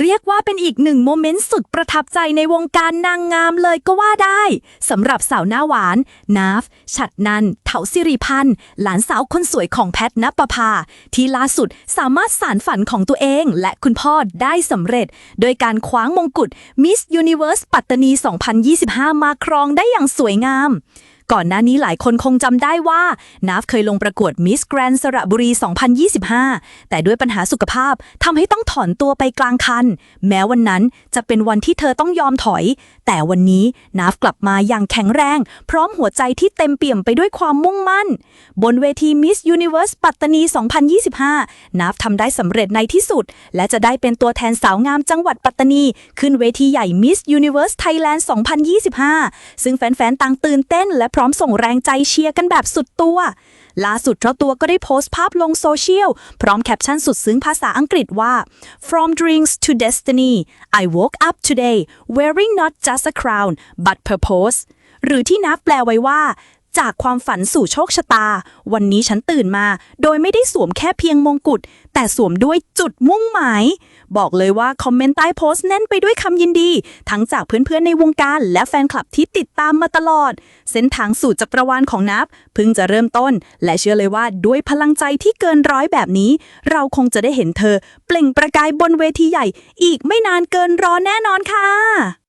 เรียกว่าเป็นอีกหนึ่งโมเมนต์สุดประทับใจในวงการนางงามเลยก็ว่าได้สำหรับสาวหน้าหวาน นาฟ ฉัดนันเถาสิริพันธ์ หลานสาวคนสวยของแพทณปภา ที่ล่าสุดสามารถสารฝันของตัวเองและคุณพ่อได้สำเร็จ โดยการคว้างมงกุฎ Miss Universe ปัตตานี 2025 มาครองได้อย่างสวยงาม ก่อนหน้านี้หลายคนคงจำได้ว่านาฟเคยลงประกวดมิสแกรนสระบุรี 2025 แต่ด้วยปัญหาสุขภาพทำให้ต้องถอนตัวไปกลางคัน แม้วันนั้นจะเป็นวันที่เธอต้องยอมถอย แต่วันนี้นาฟกลับมาอย่างแข็งแรง พร้อมหัวใจที่เต็มเปี่ยมไปด้วยความมุ่งมั่น บนเวที Miss Universe ปัตตานี 2025 นาฟทำได้สำเร็จในที่สุด และจะได้เป็นตัวแทนสาวงามจังหวัดปัตตานี ขึ้นเวทีใหญ่ Miss Universe Thailand 2025 ซึ่งแฟนๆต่างตื่นเต้นและพร้อมส่งแรงใจเชียร์กันแบบสุดตัว ล่าสุดเจ้าตัวก็ได้โพสต์ภาพลงโซเชียล พร้อมแคปชั่นสุดซึ้งภาษาอังกฤษว่า From dreams to destiny I woke up today wearing not just a crown but purpose หรือที่นับแปลไว้ว่า จากความฝันสู่โชคชะตา วันนี้ฉันตื่นมา โดยไม่ได้สวมแค่เพียงมงกุฎแต่สวมด้วยจุดมุ่งหมาย บอกเลยว่าคอมเมนต์ใต้โพสต์แน่นไปด้วยคำยินดี ทั้งจากเพื่อนๆในวงการ และแฟนคลับที่ติดตามมาตลอด เส้นทางสู่จักรวาลของนับเพิ่งจะเริ่มต้น และเชื่อเลยว่าด้วยพลังใจที่เกินร้อยแบบนี้ เราคงจะได้เห็นเธอ เปล่งประกายบนเวทีใหญ่ อีกไม่นานเกินรอแน่นอนค่ะ